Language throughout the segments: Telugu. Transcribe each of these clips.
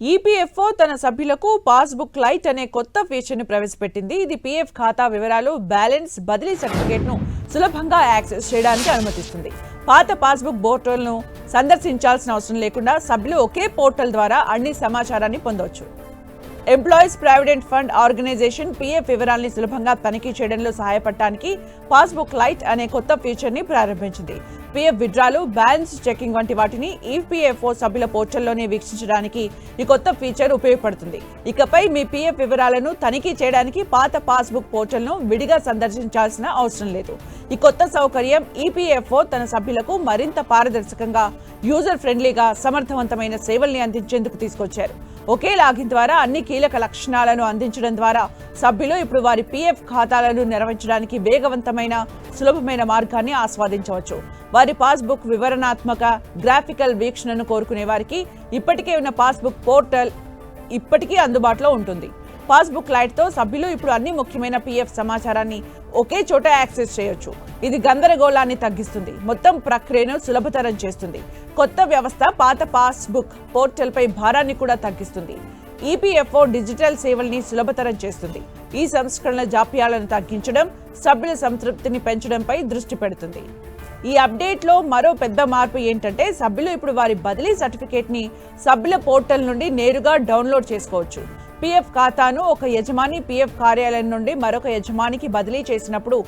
ఈపీఎఫ్ఓ తన సభ్యులకు పాస్బుక్ లైట్ అనే కొత్త ఫీచర్ను ప్రవేశపెట్టింది. ఇది పీఎఫ్ ఖాతా వివరాలు బ్యాలెన్స్ బదిలీ సర్టిఫికేట్ను సులభంగా యాక్సెస్ చేయడానికి అనుమతిస్తుంది. పాత పాస్బుక్ పోర్టల్ను సందర్శించాల్సిన అవసరం లేకుండా సభ్యులు ఒకే పోర్టల్ ద్వారా అన్ని సమాచారాన్ని పొందవచ్చు. Employees provident fund organisation PF వివరాల్ని సులభంగా తనిఖీ చేయడంలో సహాయపడటానికి పాస్బుక్ లైట్ అనే కొత్త ఫీచర్ని ప్రారంభించింది. పీఎఫ్ విడ్రాలు బ్యాలెన్స్ చెకింగ్ వంటి వాటిని ఈపీఎఫ్ఓ సభ్యుల పోర్టల్లోనే వీక్షించడానికి ఈ కొత్త ఫీచర్ ఉపయోగపడుతుంది. ఇకపై మీ పీఎఫ్ వివరాలను తనిఖీ చేయడానికి పాత పాస్బుక్ పోర్టల్ను విడిగా సందర్శించాల్సిన అవసరం లేదు. ఈ కొత్త సౌకర్యం ఈపీఎఫ్ఓ తన సభ్యులకు మరింత పారదర్శకంగా యూజర్ ఫ్రెండ్లీగా సమర్థవంతమైన సేవల్ని అందించేందుకు తీసుకొచ్చారు. ఒకే లాగిన్ ద్వారా అన్ని కీలక లక్షణాలను అందించడం ద్వారా సభ్యులు ఇప్పుడు వారి పీఎఫ్ ఖాతాలను నిర్వహించడానికి వేగవంతమైన సులభమైన మార్గాన్ని ఆస్వాదించవచ్చు. వారి పాస్బుక్ వివరణాత్మక గ్రాఫికల్ వీక్షణను కోరుకునే వారికి ఇప్పటికే ఉన్న పాస్బుక్ పోర్టల్ ఇప్పటికీ అందుబాటులో ఉంటుంది. పాస్బుక్ లైట్తో సభ్యులు ఇప్పుడు అన్ని ముఖ్యమైన పీఎఫ్ సమాచారాన్ని ఒకే చోట యాక్సెస్ చేయొచ్చు. ఇది గందరగోళాన్ని తగ్గిస్తుంది. మొత్తం ప్రక్రియను సులభతరం చేస్తుంది. కొత్త వ్యవస్థ పాత పాస్బుక్ పోర్టల్పై భారాన్ని కూడా తగ్గిస్తుంది. ఈపీఎఫ్ఓ డిజిటల్ సేవల్ని సులభతరం చేస్తుంది. ఈ సంస్కరణల జాప్యాలను తగ్గించడం సభ్యుల సంతృప్తిని పెంచడంపై దృష్టి పెడుతుంది. ఈ అప్డేట్లో మరో పెద్ద మార్పు ఏంటంటే సభ్యులు ఇప్పుడు వారి బదిలీ సర్టిఫికేట్ని సభ్యుల పోర్టల్ నుండి నేరుగా డౌన్లోడ్ చేసుకోవచ్చు. పీఎఫ్ ఖాతాను ఒక యజమాని పీఎఫ్ కార్యాలయం నుండి మరొక యజమానికి బదిలీ చేసినప్పుడు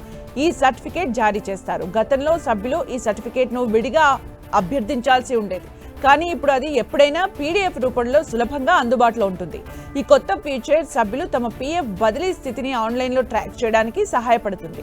ఈ సర్టిఫికేట్ జారీ చేస్తారు. గతంలో సభ్యులు ఈ సర్టిఫికేట్ను విడిగా అభ్యర్థించాల్సి ఉండేది. కానీ ఇప్పుడు అది ఎప్పుడైనా పీడిఎఫ్ రూపంలో సులభంగా అందుబాటులో ఉంటుంది. ఈ కొత్త ఫీచర్ సభ్యులు తమ పీఎఫ్ బదిలీ స్థితిని ఆన్లైన్లో ట్రాక్ చేయడానికి సహాయపడుతుంది.